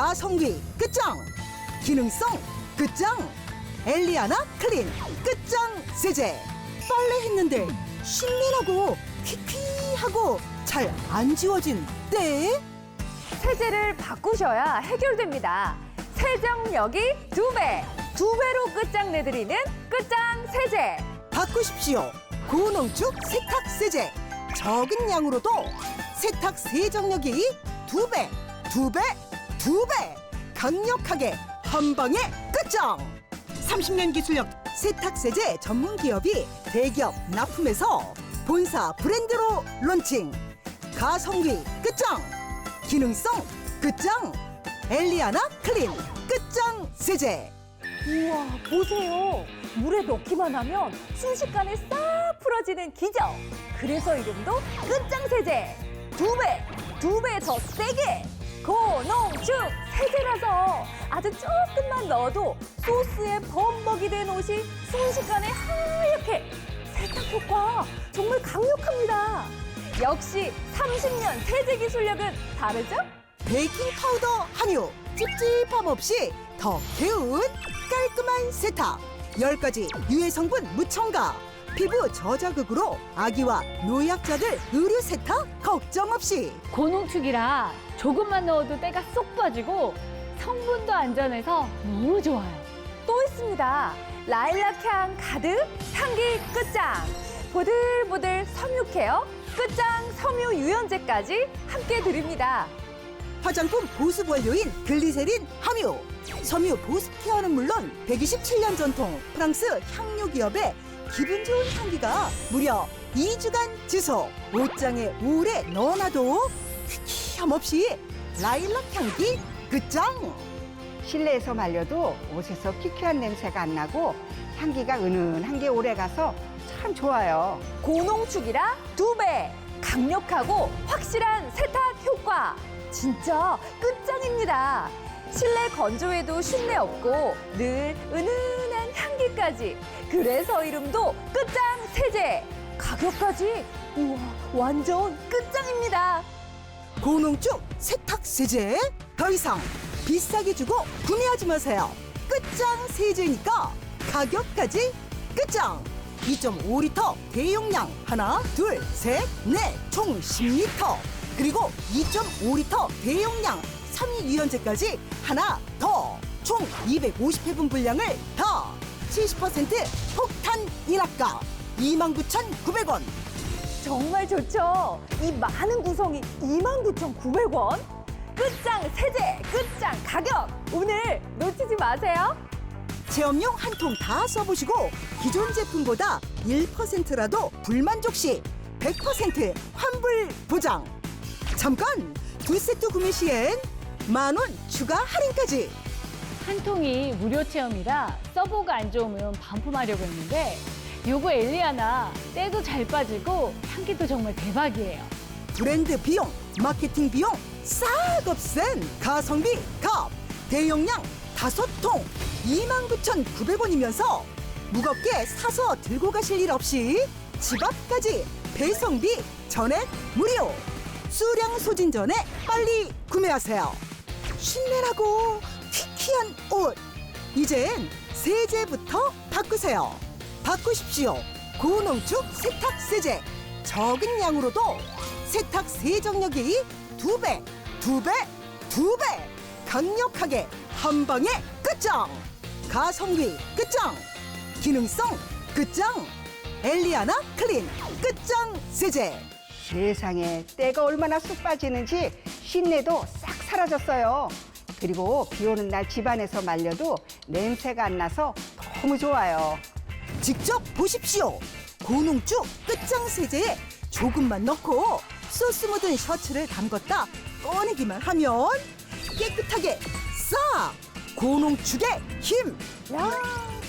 가성비 끝장. 기능성 끝장. 엘리아나 클린 끝장 세제. 빨래 했는데 신민하고 퀴퀴하고 잘 안 지워진 때? 세제를 바꾸셔야 해결됩니다. 세정력이 두 배, 두 배로 끝장내드리는 끝장 세제. 바꾸십시오. 고농축 세탁 세제. 적은 양으로도 세탁 세정력이 두 배, 두 배, 두 배 강력하게 한 방에 끝장 30년 기술력 세탁 세제 전문 기업이 대기업 납품해서 본사 브랜드로 론칭 가성비 끝장 기능성 끝장 엘리아나 클린 끝장 세제 우와, 보세요. 물에 넣기만 하면 순식간에 싹 풀어지는 기적. 그래서 이름도 끝장 세제. 두 배, 두 배 더 세게. 고농축 세제라서 아주 조금만 넣어도 소스에 범벅이 된 옷이 순식간에 하얗게 세탁 효과 정말 강력합니다. 역시 30년 세제 기술력은 다르죠? 베이킹 파우더 함유 찝찝함 없이 더 개운 깔끔한 세탁 10가지 유해 성분 무첨가 피부 저자극으로 아기와 노약자들 의류 세탁 걱정 없이 고농축이라 조금만 넣어도 때가 쏙 빠지고 성분도 안전해서 너무 좋아요. 또 있습니다. 라일락 향 가득 향기 끝장. 보들보들 섬유 케어 끝장 섬유 유연제까지 함께 드립니다. 화장품 보습 원료인 글리세린 함유 섬유 보습 케어는 물론 127년 전통 프랑스 향료 기업의 기분 좋은 향기가 무려 2주간 지속 옷장에 오래 넣어놔도 퀴퀴함 없이 라일락 향기 끝장 실내에서 말려도 옷에서 키키한 냄새가 안 나고 향기가 은은한 게 오래 가서 참 좋아요. 고농축이라 두 배. 강력하고 확실한 세탁 효과. 진짜 끝장입니다. 실내 건조에도 쉰내 없고 늘 은은한 향기까지. 그래서 이름도 끝장 세제. 가격까지 우와 완전 끝장입니다. 고농축 세탁 세제 더 이상 비싸게 주고 구매하지 마세요 끝장 세제니까 가격까지 끝장 2.5리터 대용량 하나 둘 셋 넷 총 10리터 그리고 2.5리터 대용량 3위 유연제까지 하나 더 총 250회분 분량을 더 70% 폭탄 인하가 29,900원 정말 좋죠. 이 많은 구성이 29,900원. 끝장 세제, 끝장 가격. 오늘 놓치지 마세요. 체험용 한 통 다 써보시고 기존 제품보다 1%라도 불만족 시 100% 환불 보장. 잠깐 두 세트 구매 시엔 만 원 추가 할인까지. 한 통이 무료 체험이라 서버가 안 좋으면 반품하려고 했는데 요거 엘리아나 때도 잘 빠지고 향기도 정말 대박이에요. 브랜드 비용, 마케팅 비용 싹 없앤 가성비 값 대용량 다섯 통 29,900원이면서 무겁게 사서 들고 가실 일 없이 집 앞까지 배송비 전액 무료. 수량 소진 전에 빨리 구매하세요. 신뢰라고 퀴퀴한 옷. 이젠 세제부터 바꾸세요. 바꾸십시오. 고농축 세탁 세제. 적은 양으로도 세탁 세정력이 두 배, 두 배, 두 배. 강력하게 한 방에 끝장. 가성비 끝장. 기능성 끝장. 엘리아나 클린 끝장 세제. 세상에 때가 얼마나 쑥 빠지는지 신내도 싹 사라졌어요. 그리고 비 오는 날 집안에서 말려도 냄새가 안 나서 너무 좋아요. 직접 보십시오. 고농축 끝장 세제에 조금만 넣고 소스 묻은 셔츠를 담궜다 꺼내기만 하면 깨끗하게 싹 고농축의 힘 야,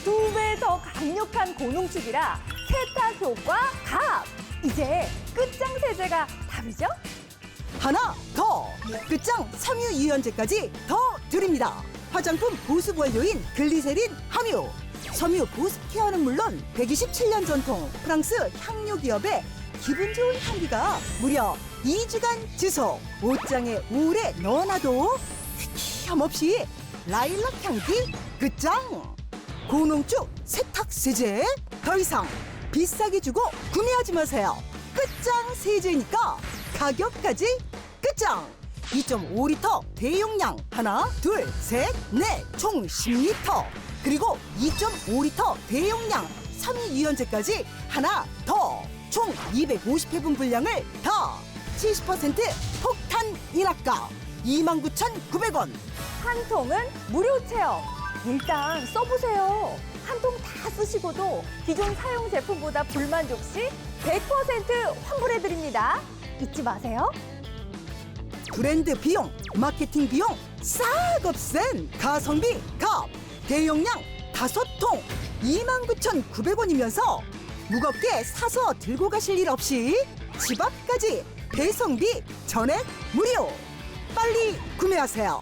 두 배 더 강력한 고농축이라 세탁 효과 갑. 이제 끝장 세제가 답이죠? 하나 더 끝장 섬유 유연제까지 더 드립니다. 화장품 보습 원료인 글리세린 함유. 섬유 보습 케어는 물론 127년 전통 프랑스 향료 기업의 기분 좋은 향기가 무려 2주간 지속 옷장에 오래 넣어놔도 퀴퀴 없이 라일락 향기 끝장. 고농축 세탁 세제 더 이상 비싸게 주고 구매하지 마세요. 끝장 세제니까 가격까지 끝장 2.5리터 대용량 하나 둘 셋 넷 총 10리터 그리고 2.5리터 대용량 섬유유연제까지 하나 더 총 250회분 분량을 더 70% 폭탄 인하가 29,900원 한 통은 무료 체험. 일단 써보세요. 한 통 다 쓰시고도 기존 사용 제품보다 불만족 시 100% 환불해드립니다. 잊지 마세요. 브랜드 비용, 마케팅 비용 싹 없앤 가성비 값 대용량 다섯 통 29,900원이면서 무겁게 사서 들고 가실 일 없이 집 앞까지 배송비 전액 무료. 빨리 구매하세요